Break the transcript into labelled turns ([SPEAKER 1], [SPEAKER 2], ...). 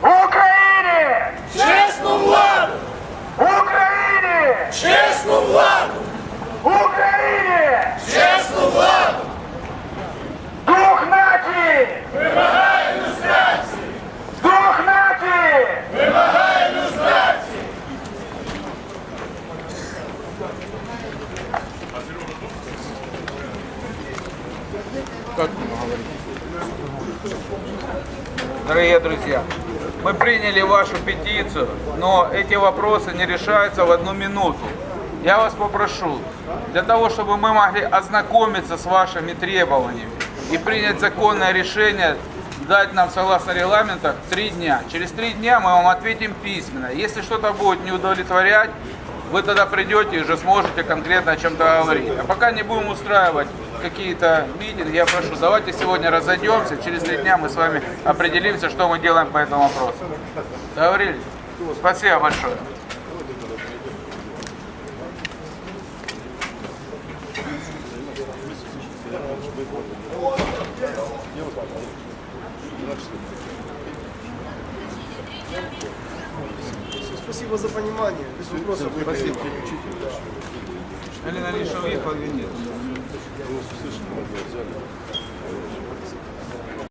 [SPEAKER 1] В Україні!
[SPEAKER 2] Чесну владу!
[SPEAKER 1] В Україні!
[SPEAKER 2] Чесну владу!
[SPEAKER 1] В Україні!
[SPEAKER 2] Чесну владу!
[SPEAKER 1] Дух нації!
[SPEAKER 2] Вимагає люстрації!
[SPEAKER 1] Дух нації!
[SPEAKER 2] Вимагає люстрації!
[SPEAKER 3] Дорогие друзья, мы приняли вашу петицию, но эти вопросы не решаются в одну минуту. Я вас попрошу, для того, чтобы мы могли ознакомиться с вашими требованиями и принять законное решение, дать нам, согласно регламентах, три дня. Через три дня мы вам ответим письменно. Если что-то будет не удовлетворять, вы тогда придете и уже сможете конкретно о чем-то говорить. А пока не будем устраивать какие-то митинги, я прошу, давайте сегодня разойдемся, через три дня мы с вами определимся, что мы делаем по этому вопросу. Договорились? Спасибо большое.
[SPEAKER 4] Спасибо за понимание. Без вопросов.
[SPEAKER 3] Спасибо. Алина Лиша уехала или нет?